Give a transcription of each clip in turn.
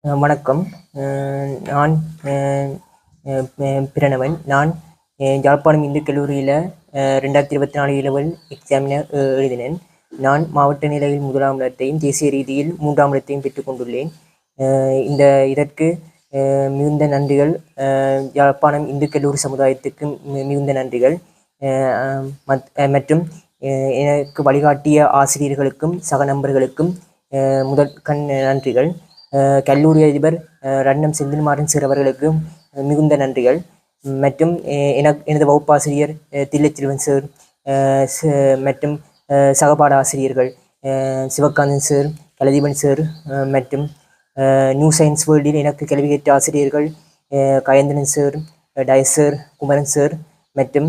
வணக்கம். நான் பிரணவன் நான் அஹ் யாழ்ப்பாணம் இந்து கல்லூரியில் ரெண்டாயிரத்தி இருபத்தி நாலு இலவல் எக்ஸாமினை எழுதினேன். நான் மாவட்ட நிலையில் முதலாம் இடத்தையும் தேசிய ரீதியில் மூன்றாம் இடத்தையும் பெற்றுக்கொண்டுள்ளேன் இந்த இதற்கு மிகுந்த நன்றிகள். யாழ்ப்பாணம் இந்து கல்லூரி சமுதாயத்துக்கு மிகுந்த நன்றிகள். மத்- மற்றும் எனக்கு வழிகாட்டிய ஆசிரியர்களுக்கும் சக நண்பர்களுக்கும் முதற்கண் முதல் கண் நன்றிகள். கல்லூரி அதிபர் ரன்னம் செந்தில்மாறன் சார் அவர்களுக்கும் மிகுந்த நன்றிகள். மற்றும் அஹ் எனது வகுப்பாசிரியர் அஹ் தில்லைச்செல்வன் சார் மற்றும் சகபாட ஆசிரியர்கள் சிவகாந்தன் சார் கலதீபன் சார் மற்றும் நியூ சயின்ஸ் வேர்ல்டில் எனக்கு கல்வி கற்ற ஆசிரியர்கள் Kayanthiran sir Dias sir Kumaran sir மற்றும்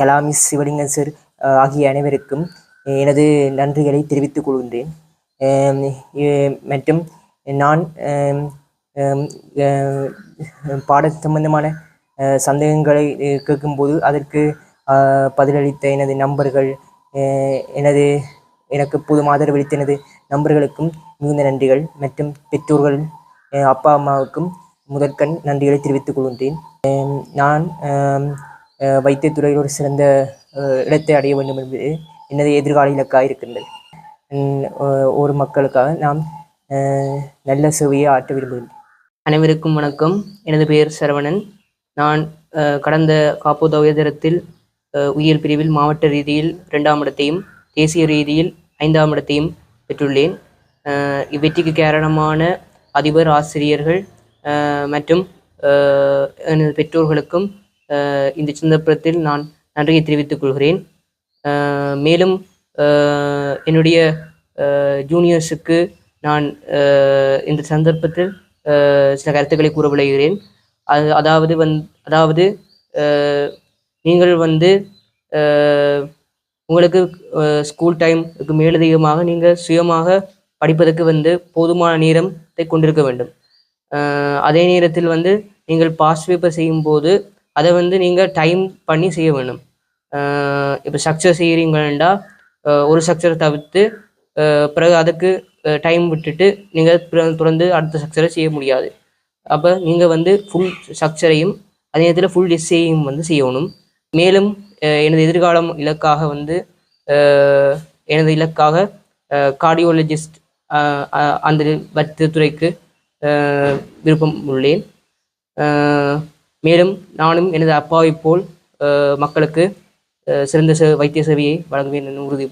கலாமிஸ் சிவலிங்கன் சார் ஆகிய அனைவருக்கும் எனது நன்றிகளை தெரிவித்துக் கொள்கின்றேன். மற்றும் நான் பாட சம்பந்தமான சந்தேகங்களை கேட்கும்போது அதற்கு பதிலளித்த எனது நண்பர்கள் எனது எனக்கு எப்போதும் ஆதரவளித்த எனது நண்பர்களுக்கும் மிகுந்த நன்றிகள். மற்றும் பெற்றோர்கள் அப்பா அம்மாவுக்கும் முதற்கண் நன்றிகளை தெரிவித்துக் கொள்கின்றேன். நான் வைத்தியத்துறையில் ஒரு சிறந்த இடத்தை அடைய வேண்டும் என்பது எனது எதிர்கால இலக்காக இருக்கின்றது. ஒரு மக்களுக்காக நாம் நல்ல சேவையை ஆற்ற விரும்புகின்றேன் அனைவருக்கும் வணக்கம். எனது பெயர் சரவணன். நான் கடந்த காப்போத உயர்தரத்தில் அஹ், பிரிவில் மாவட்ட ரீதியில் இரண்டாம் இடத்தையும் தேசிய ரீதியில் ஐந்தாம் இடத்தையும் பெற்றுள்ளேன். இவ்வெற்றிக்கு காரணமான அதிபர் ஆசிரியர்கள் மற்றும் எனது பெற்றோர்களுக்கும் இந்த சந்தர்ப்பத்தில் நான் நன்றியை தெரிவித்துக் கொள்கிறேன். மேலும் என்னுடைய ஜூனியர்ஸுக்கு நான் இந்த சந்தர்ப்பத்தில் சில கருத்துக்களை கூற விளைகிறேன் அது அதாவது வந் அதாவது நீங்கள் வந்து உங்களுக்கு ஸ்கூல் டைமுக்கு மேலதிகமாக நீங்கள் சுயமாக படிப்பதற்கு வந்து போதுமான நேரத்தை கொண்டிருக்க வேண்டும். அதே நேரத்தில் வந்து நீங்கள் பாஸ் பேப்பர் செய்யும்போது அதை வந்து நீங்கள் டைம் பண்ணி செய்ய வேண்டும். இப்போ ஸ்ட்ரக்சர் செய்கிறீங்கன்னா ஒரு ஸ்ட்ரக்சரை தவிர்த்து பிறகு அதுக்கு டைம் விட்டுட்டு நீங்கள் தொடர்ந்து அடுத்த ஸ்ட்ரக்சரை செய்ய முடியாது. அப்போ நீங்கள் வந்து ஃபுல் ஸ்ட்ரக்சரையும் அதே நேரத்தில் ஃபுல் எஸ்ஸையும் வந்து செய்யணும். மேலும் எனது எதிர்காலம் இலக்காக வந்து எனது இலக்காக கார்டியோலஜிஸ்ட் அந்த மருத்துவத்துறைக்கு துறைக்கு விருப்பம் உள்ளேன். மேலும் நானும் எனது அப்பாவைப் போல் மக்களுக்கு சிறந்த சே வைத்திய சேவையை வழங்குவேன் என உறுதி